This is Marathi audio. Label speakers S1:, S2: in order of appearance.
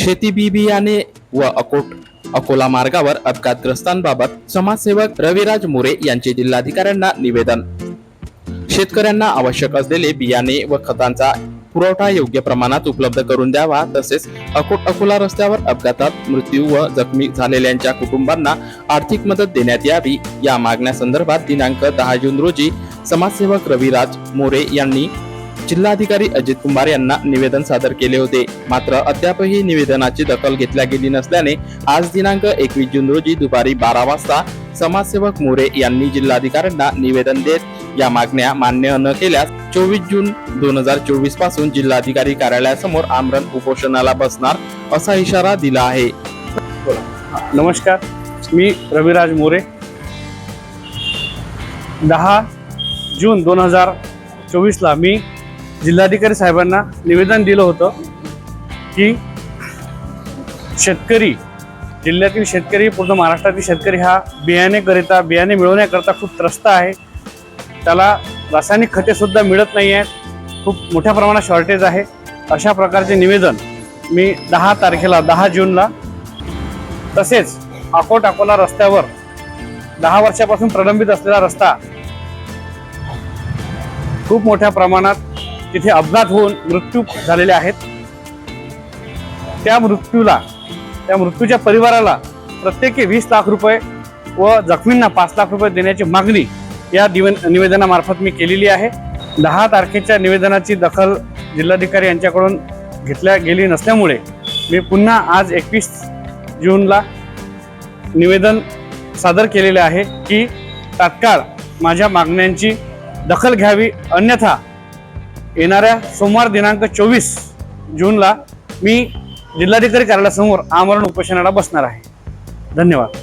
S1: शेती बी बियाणे व अकोट अकोला मार्गावर अपघातग्रस्तांबाबत समाजसेवक रविराज मोरे यांचे जिल्हाधिकाऱ्यांना निवेदन. शेतकऱ्यांना आवश्यक असलेले बियाणे व खतांचा पुरवठा योग्य प्रमाणात उपलब्ध करून द्यावा तसेच अकोट अकोला रस्त्यावर अपघातात मृत्यू व जखमी झालेल्यांच्या कुटुंबांना आर्थिक मदत देण्यात यावी या मागण्यासंदर्भात दिनांक दहा जून रोजी समाजसेवक रविराज मोरे यांनी जिल्हाधिकारी अजित कुमार यांना निवेदन सादर केले होते. मात्र अद्यापही निवेदनाची दखल घेतल्या गेली नसल्याने आज दिनांक एकवीस जून रोजी दुपारी बारा वाजता समाजसेवक मोरे यांनी जिल्हाधिकाऱ्यांना निवेदन देत या मागण्या मान्य न केल्यास चोवीस जून दोन हजार चोवीसपासून जिल्हाधिकारी कार्यालयासमोर आमरण उपोषणाला बसणार असा इशारा दिला आहे.
S2: नमस्कार. मी रविराज मोरे. दहा जून दोन हजार चोवीसला मी जिल्हाधिकारी साहेबांना निवेदन दिलं होतं की शेतकरी जिल्ह्यातील शेतकरी पूर्ण महाराष्ट्रातील शेतकरी हा बियाणेकरिता बियाणे मिळवण्याकरता खूप त्रस्त आहे. त्याला रासायनिक खतेसुद्धा मिळत नाही आहेत. खूप मोठ्या प्रमाणात शॉर्टेज आहे. अशा प्रकारचे निवेदन मी दहा तारखेला दहा जूनला तसेच अकोट अकोला रस्त्यावर दहा वर्षापासून प्रलंबित असलेला रस्ता खूप मोठ्या प्रमाणात तिथे अपघात होऊन मृत्यू झालेले आहेत. त्या मृत्यूला त्या मृत्यूच्या परिवाराला प्रत्येकी वीस लाख रुपये व जखमींना पाच लाख रुपये देण्याची मागणी या दिवन निवेदनामार्फत मी केलेली आहे. दहा तारखेच्या निवेदनाची दखल जिल्हाधिकारी यांच्याकडून घेतल्या गेली नसल्यामुळे मी पुन्हा आज एकवीस जूनला निवेदन सादर केलेले आहे की तात्काळ माझ्या मागण्यांची दखल घ्यावी अन्यथा येणाऱ्या सोमवार दिनांक चोवीस जूनला मी जिल्हाधिकारी कार्यालयासमोर आमरण उपोषणाला बसणार आहे. धन्यवाद.